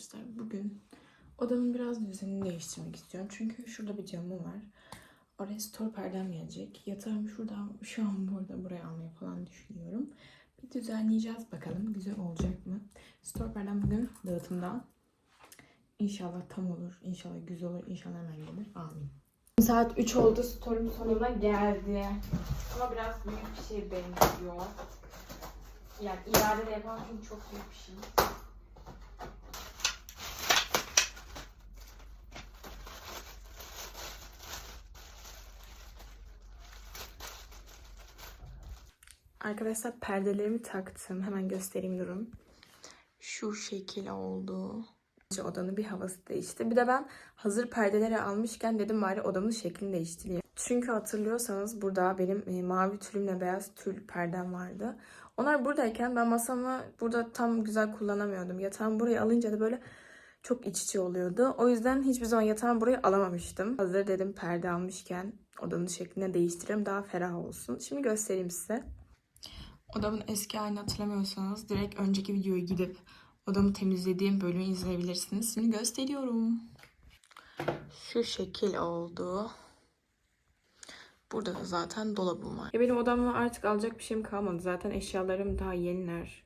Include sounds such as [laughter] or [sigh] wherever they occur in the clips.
arkadaşlar. Bugün odamın biraz düzenini değiştirmek istiyorum. Çünkü şurada bir camı var. Oraya store perdem gelecek. Yatağım şurada. Şu an burada buraya almayı falan düşünüyorum. Bir düzenleyeceğiz bakalım. Güzel olacak mı? Store perdem bugün dağıtımda. İnşallah tam olur. İnşallah güzel olur. İnşallah hemen gelir. Amin. Saat 3 oldu. Store'um sonuna geldi. Ama biraz büyük bir şey benziyor. Yani iade de yapamam çünkü çok büyük bir şey. Arkadaşlar perdelerimi taktım. Hemen göstereyim durum. Şu şekil oldu. Odanın bir havası değişti. Bir de ben hazır perdeleri almışken dedim bari odamın şeklini değiştireyim. Çünkü hatırlıyorsanız burada benim e, mavi tülümle beyaz tül perdem vardı. Onlar buradayken ben masamı burada tam güzel kullanamıyordum. Yatağımı buraya alınca da böyle çok iç içe oluyordu. O yüzden hiçbir zaman yatağımı buraya alamamıştım. Hazır dedim perde almışken odanın şeklini değiştireyim daha ferah olsun. Şimdi göstereyim size. Odamın eski halini hatırlamıyorsanız direkt önceki videoya gidip odamı temizlediğim bölümü izleyebilirsiniz. Şimdi gösteriyorum. Şu şekil oldu. Burada da zaten dolabım var. Ya benim odamda artık alacak bir şeyim kalmadı. Zaten eşyalarım daha yeniler.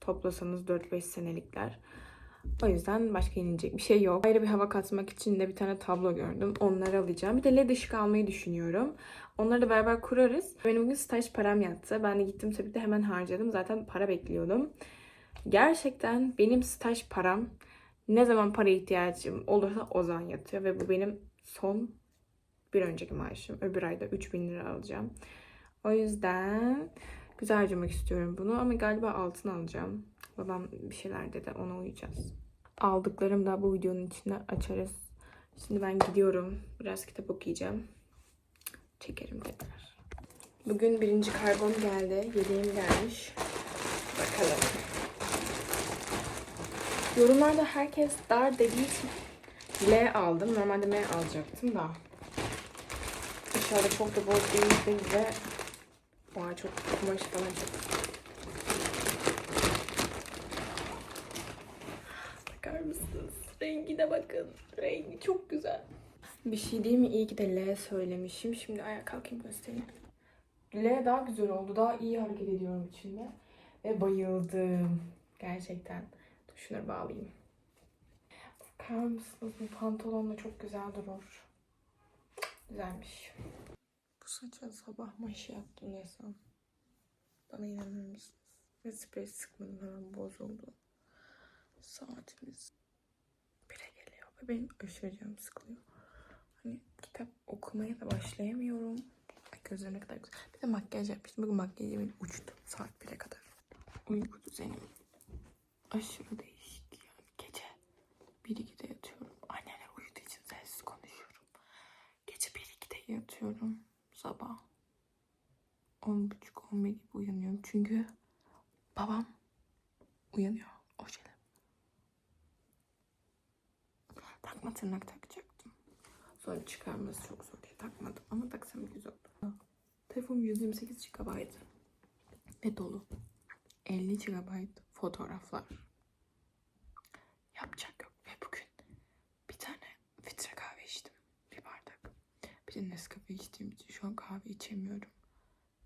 Toplasanız 4-5 senelikler. O yüzden başka yenilecek bir şey yok. Ayrı bir hava katmak için de bir tane tablo gördüm. Onları alacağım. Bir de led ışık almayı düşünüyorum. Onları da beraber kurarız. Benim bugün staj param yattı. Ben de gittim tabii de hemen harcadım. Zaten para bekliyordum. Gerçekten benim staj param ne zaman para ihtiyacım olursa o zaman yatıyor. Ve bu benim son bir önceki maaşım. Öbür ayda 3000 lira alacağım. O yüzden güzel harcamak istiyorum bunu. Ama galiba altın alacağım. Babam bir şeyler dedi. Ona uyacağız. Aldıklarım da bu videonun içinde açarız. Şimdi ben gidiyorum. Biraz kitap okuyacağım. Çekerim tekrar. Bugün birinci karbon geldi. Yediğim gelmiş. Bakalım. Yorumlarda herkes dar dediği için L aldım. Normalde M alacaktım da. İnşallah çok da boz değildir ve Vay çok kumaş falan çok. Bakar mısınız? Rengine bakın. Rengi çok güzel. Bir şey değil mi? İyi ki de L söylemişim. Şimdi ayağa kalkayım göstereyim. L daha güzel oldu. Daha iyi hareket ediyorum içinde. Ve bayıldım. Gerçekten. Dur şunları bağlayayım. Bakar mısınız? Bu pantolonla çok güzel durur. Güzelmiş. Bu saça sabah maşi yaptım desem. Bana inanır mısınız? Ve sprey sıkmadım hemen bozuldu. Saatimiz ve benim aşırı canım sıkılıyor. Hani kitap okumaya da başlayamıyorum. Ay gözlerim ne kadar güzel. Bir de makyaj yapmıştım. Bugün makyajım uçtu saat 1'e kadar. Uyku düzenim aşırı değişik yani. Gece 1-2'de yatıyorum. Anneler uyuduğu için sessiz konuşuyorum. Gece 1-2'de yatıyorum. Sabah 10.30-11 gibi uyanıyorum. Çünkü babam uyanıyor. O şeyler. Takma tırnak takacaktım. Sonra çıkarması çok zor diye takmadım. Ama taksam güzel oldu. Telefonum 128 GB. Ve dolu. 50 GB fotoğraflar. Yapacak yok. Ve bugün bir tane filtre kahve içtim. Bir bardak. Bir de Nescafe içtiğim için şu an kahve içemiyorum.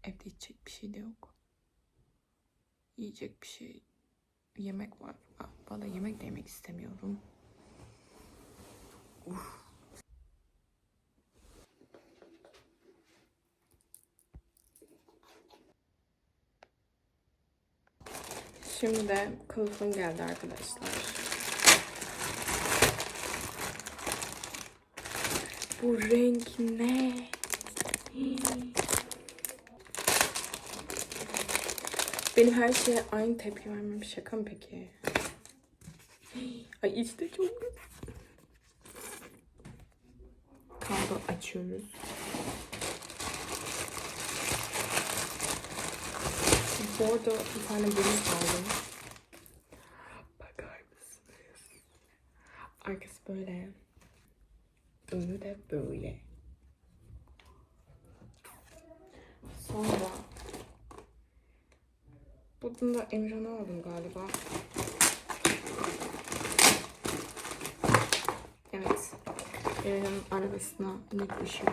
Evde içecek bir şey de yok. Yiyecek bir şey, yemek var. Valla yemek de yemek istemiyorum. Şimdi de kılıfım geldi arkadaşlar. Bu renk ne? Benim her şeye aynı tepki vermem şaka mı peki? Ay işte çok güzel. Açıyoruz. Bordo bir tane bluz aldım. Bakar mısınız? Arkası böyle. Önü de böyle. Sonra bunu da Emran'a aldım galiba. Evin arabasına net ışık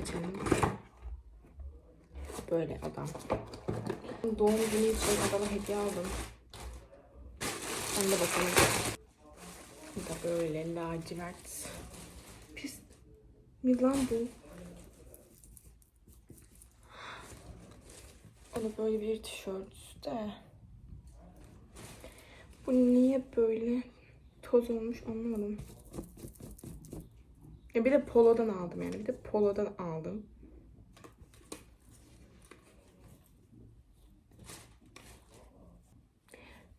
açalım. Böyle adam. Doğum günü için adama hediye aldım. Onu da bakalım. Bu da böyle lacivert. Pis. Mi lan bu? O da böyle bir tişört de. Bu niye böyle toz olmuş anlamadım. Ya bir de polodan aldım yani. Bir de polodan aldım.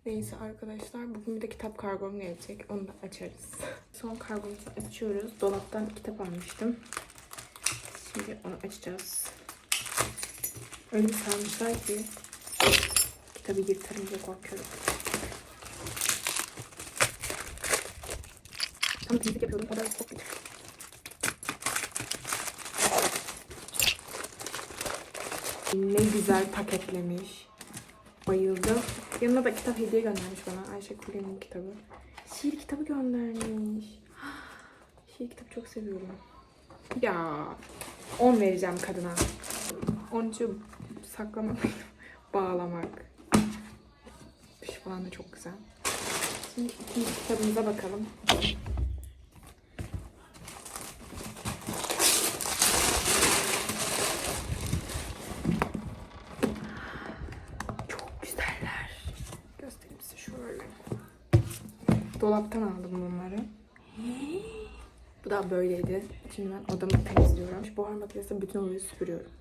Neyse arkadaşlar bugün bir de kitap kargom gelecek. Onu da açarız. [laughs] Son kargomuzu açıyoruz. Dolaptan kitap almıştım. Şimdi onu açacağız. Öyle sarmışlar ki kitabı yırtarım diye korkuyorum. Tam temizlik yapıyordum. O da çok kötü. Ne güzel paketlemiş. Bayıldım. Yanına da kitap hediye göndermiş bana. Ayşe Kule'nin kitabı. Şiir kitabı göndermiş. [gasps] Şiir kitabı çok seviyorum. Ya 10 vereceğim kadına. 10'cu saklamak, [laughs] bağlamak. Şu falan da çok güzel. Şimdi ikinci kitabımıza bakalım. Çok güzeller. Göstereyim size şöyle. Dolaptan aldım bunları. [gasps] Bu da böyleydi. Şimdi ben odamı temizliyorum. Şu buhar makinesinde bütün odayı süpürüyorum.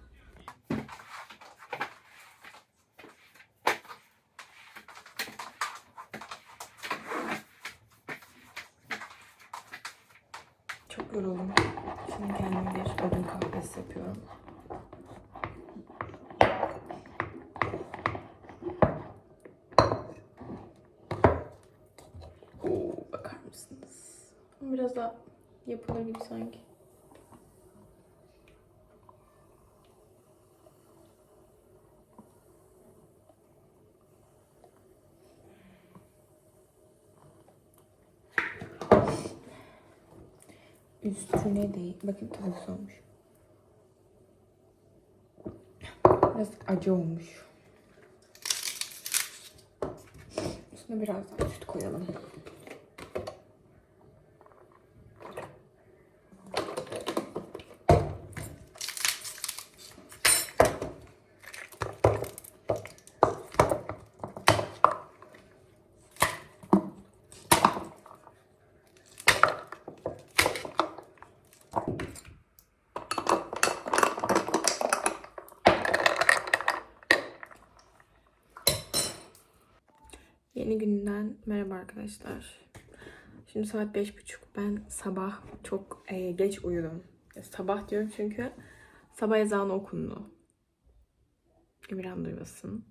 Çok yoruldum. Şimdi kendime bir odun kahvesi yapıyorum. Oo, bakar mısınız? Biraz daha yapılır gibi sanki. Üstüne değil. Bakın güzel olmuş. Biraz acı olmuş. Üstüne biraz daha süt koyalım. Yeni günden merhaba arkadaşlar. Şimdi saat beş buçuk. Ben sabah çok e, geç uyudum. Ya, sabah diyorum çünkü sabah ezanı okundu. Emirhan duymasın.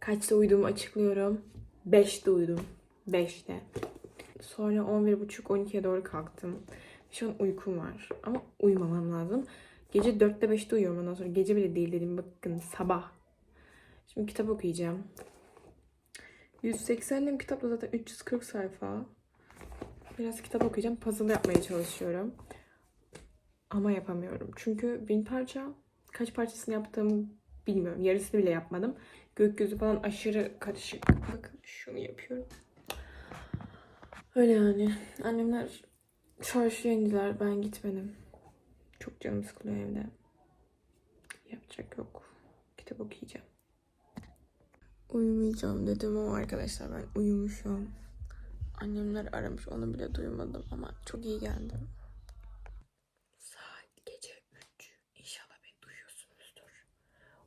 Kaçta uyuduğumu açıklıyorum. Beşte uyudum. Beşte. Sonra on bir buçuk, on ikiye doğru kalktım. Şu an uykum var. Ama uyumamam lazım. Gece dörtte beşte uyuyorum ondan sonra. Gece bile değil dedim. Bakın sabah. Şimdi kitap okuyacağım. 180'lim kitapta zaten 340 sayfa. Biraz kitap okuyacağım. Puzzle yapmaya çalışıyorum. Ama yapamıyorum. Çünkü bin parça kaç parçasını yaptığımı bilmiyorum. Yarısını bile yapmadım. Gökyüzü falan aşırı karışık. Bakın şunu yapıyorum. Öyle yani. Annemler çarşıya indiler. Ben gitmedim. Çok canım sıkılıyor evde. Yapacak yok. Kitap okuyacağım. Uyumayacağım dedim ama arkadaşlar ben uyumuşum. Annemler aramış onu bile duymadım ama çok iyi geldi. Saat gece 3. İnşallah beni duyuyorsunuzdur.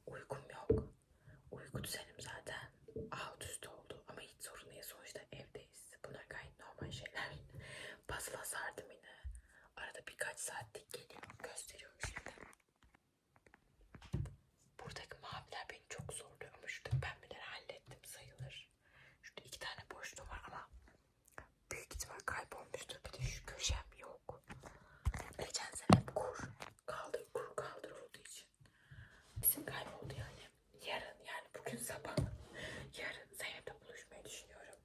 Uykum yok. Uyku düzenim zaten alt üst oldu ama hiç sorun değil sonuçta evdeyiz. Bunlar gayet normal şeyler. Puzzle'a sardım yine. Arada birkaç saatlik geliyor. Gösteriyorum şimdi. Buradaki maviler beni çok zorluyor ama şuradaki pembeleri hallettim sayılır. Şurada iki tane boşluğum var ama büyük ihtimal kaybolmuştur. Bir de şu köşem yok. Geçen sene hep kur kaldı, kuru kaldır olduğu için. Bizim kayboldu yani. Yarın yani bugün sabah. Yarın Zeynep'le buluşmayı düşünüyorum.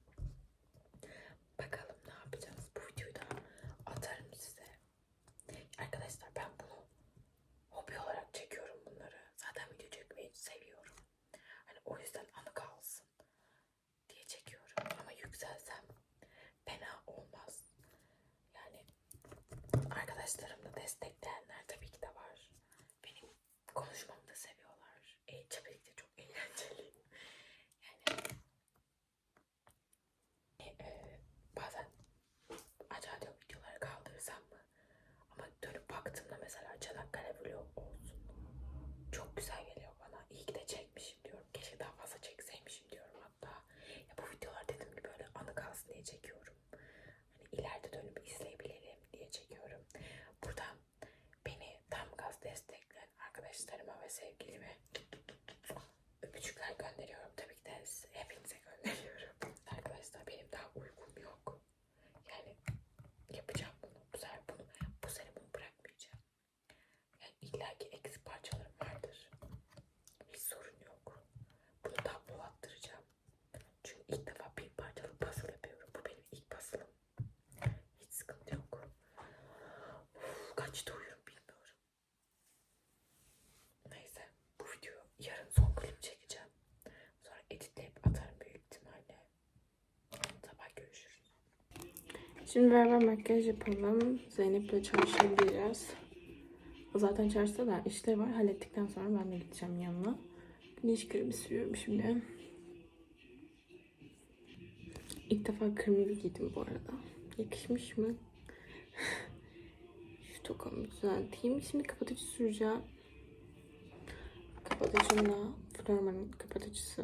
Bakalım ne yapacağız. Bu videoyu da atarım size. arkadaşlarımla destekleyenler tabii ki de var. Benim konuşmamı da seviyorlar. E, birlikte çok eğlenceli. Yani e, e, bazen acaba diyorum videoları kaldırırsam mı? Ama dönüp baktığımda mesela Çanakkale vlog olsun. Çok güzel geliyor bana. İyi ki de çekmişim diyorum. Keşke daha fazla çekseymişim diyorum hatta. Ya bu videolar dediğim gibi böyle anı kalsın diye çekiyorum. Hani ileride dönüp izleyebilirim diye çekiyorum. Buradan beni tam gaz destekleyen arkadaşlarıma ve sevgilime öpücükler gönderiyorum. Tabii ki de size- hepinize gönderiyorum. Arkadaşlar benim daha uykum yok. Yani yapacağım bunu. Bu sefer bunu, bu sene bunu bırakmayacağım. Yani illa ki eksik parçalarım vardır. Hiç sorun yok. Bunu tablolaştıracağım. Çünkü ilk defa bir parçalı puzzle yapıyorum. Bu benim ilk puzzle'ım. Hiç sıkıntı yok. Uf, kaçta uyurum bilmiyorum. Neyse. Bu videoyu yarın son bölüm çekeceğim. Sonra editleyip atarım büyük ihtimalle. Sabah görüşürüz. Şimdi beraber makyaj yapalım. Zeynep'le çarşıya gideceğiz. O zaten çarşıda da işleri var. Hallettikten sonra ben de gideceğim yanına. Güneş kremi sürüyorum şimdi. İlk defa kırmızı giydim bu arada. Yakışmış mı? [laughs] Şu tokamı düzelteyim. Şimdi kapatıcı süreceğim. Kapatıcım da Florman'ın kapatıcısı.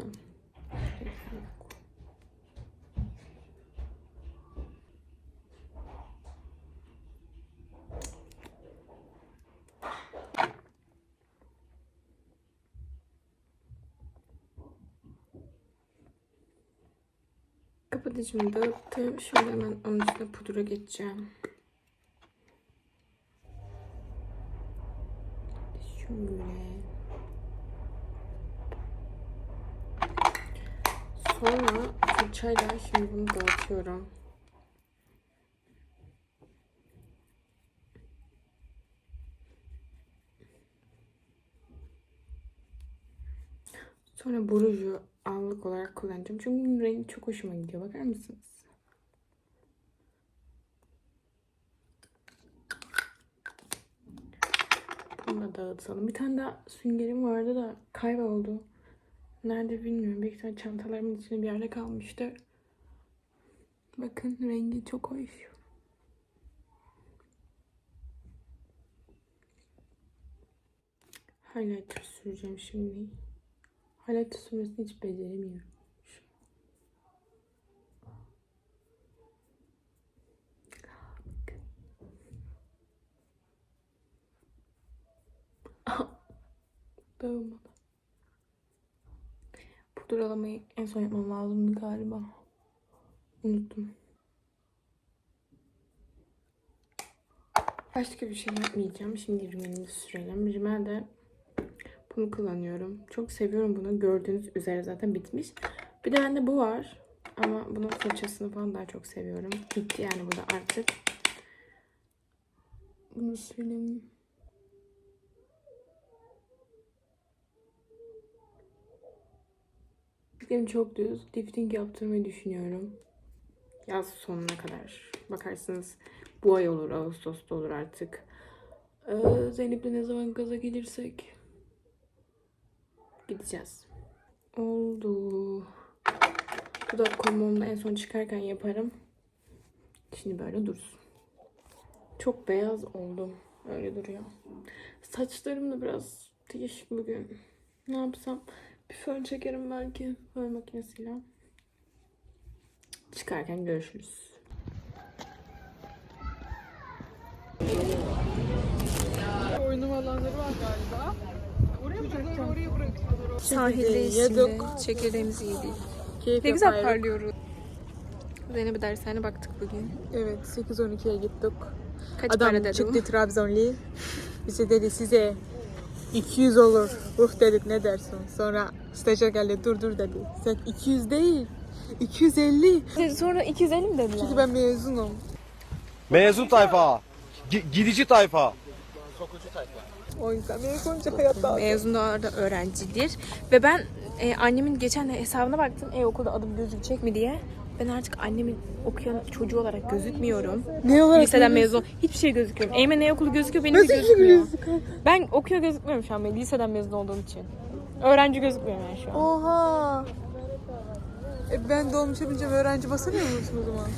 Kapatıcımı dağıttım. Şöyle hemen onun üstüne pudra geçeceğim. Şöyle. Sonra fırçayla şimdi bunu dağıtıyorum. Sonra bu ruju allık olarak kullanacağım. Çünkü bunun rengi çok hoşuma gidiyor. Bakar mısınız? Bunu da dağıtalım. Bir tane daha süngerim vardı da kayboldu. Nerede bilmiyorum. Büyük ihtimalle çantalarımın içinde bir yerde kalmıştı. Bakın rengi çok hoş. Highlighter süreceğim şimdi. Highlighter sürmesini hiç beceremiyorum. Dağılmadı. Pudralamayı en son yapmam lazımdı galiba. Unuttum. Başka bir şey yapmayacağım. Şimdi rimelini sürelim. Rimel de bunu kullanıyorum. Çok seviyorum bunu. Gördüğünüz üzere zaten bitmiş. Bir de bende bu var. Ama bunun fırçasını falan daha çok seviyorum. Bitti yani bu da artık. Bunu süreyim. Fikrim çok düz. Lifting yaptırmayı düşünüyorum. Yaz sonuna kadar. Bakarsınız bu ay olur, Ağustos'ta olur artık. Ee, Zeynep'le ne zaman gaza gelirsek gideceğiz. Oldu. Bu da kombomda en son çıkarken yaparım. Şimdi böyle dursun. Çok beyaz oldum. Öyle duruyor. Saçlarım da biraz değişik bugün. Ne yapsam? Bir fön çekerim belki. Fön makinesiyle. Çıkarken görüşürüz. Oynama alanları var galiba. Oraya mı bırakacağım? Oraya bırakıyorlar. Sahildeyiz Yedik. şimdi. Çekirdeğimizi yedik. Keyif Ne güzel yapardık. parlıyoruz. Zeynep'e dershane baktık bugün. Evet 8-12'ye gittik. Kaç Adam para dedi çıktı Trabzonlu. Bize dedi size 200 olur. Uh dedik ne dersin? Sonra stajyer geldi dur dur dedi. Sen 200 değil. 250. bu? Sonra 250 mi dediler? Çünkü ben mezunum. Mezun tayfa. Gi- gidici tayfa. Mezunca hayatta. Mezun da öğrencidir. Ve ben e, annemin geçen de hesabına baktım. E okulda adım gözükecek mi diye. Ben artık annemin okuyan çocuğu olarak gözükmüyorum. Ne olarak? Liseden mezun. Hiçbir şey gözükmüyorum. Eymen ne okulu gözüküyor benim Nasıl gözükmüyor. gözüküyor? Ben okuyor gözükmüyorum şu an ben liseden mezun olduğum için. Öğrenci gözükmüyorum yani şu an. Oha. E ben dolmuş yapınca öğrenci basamıyor musun o zaman?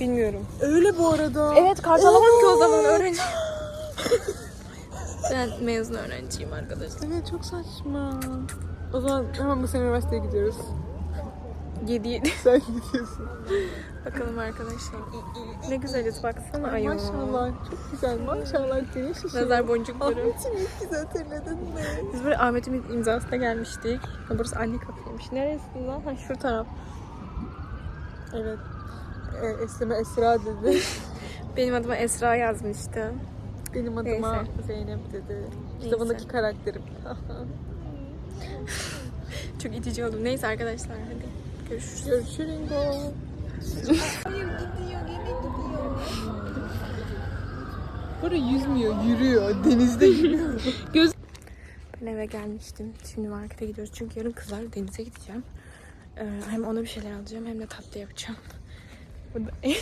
Bilmiyorum. Öyle bu arada. Evet kart alamam ki o zaman öğrenci. [laughs] ben mezun öğrenciyim arkadaşlar. Evet çok saçma. O zaman hemen bu sene üniversiteye gidiyoruz. 7 7. [laughs] Sen gidiyorsun. Bakalım arkadaşlar. Ne güzeliz baksana ayol. Maşallah çok güzel. Maşallah güneş ışığı. Nazar boncukları. Ahmet'im ilk güzel hatırladın mı? Biz böyle Ahmet'in imzasına gelmiştik. Ha, burası anne kafeymiş. Neresi lan? Ha şu taraf. Evet. E, Esra, Esra dedi. [laughs] Benim adıma Esra yazmıştı. Benim adıma Neyse. Zeynep dedi. Kitabındaki karakterim. [laughs] Çok itici oldum. Neyse arkadaşlar hadi görüşürüz. Görüşürüz. Burada yüzmüyor, yürüyor. Denizde yürüyor. [laughs] Ben eve gelmiştim. Şimdi markete gidiyoruz. Çünkü yarın kızlar denize gideceğim. Ee, hem ona bir şeyler alacağım hem de tatlı yapacağım. Burada [laughs]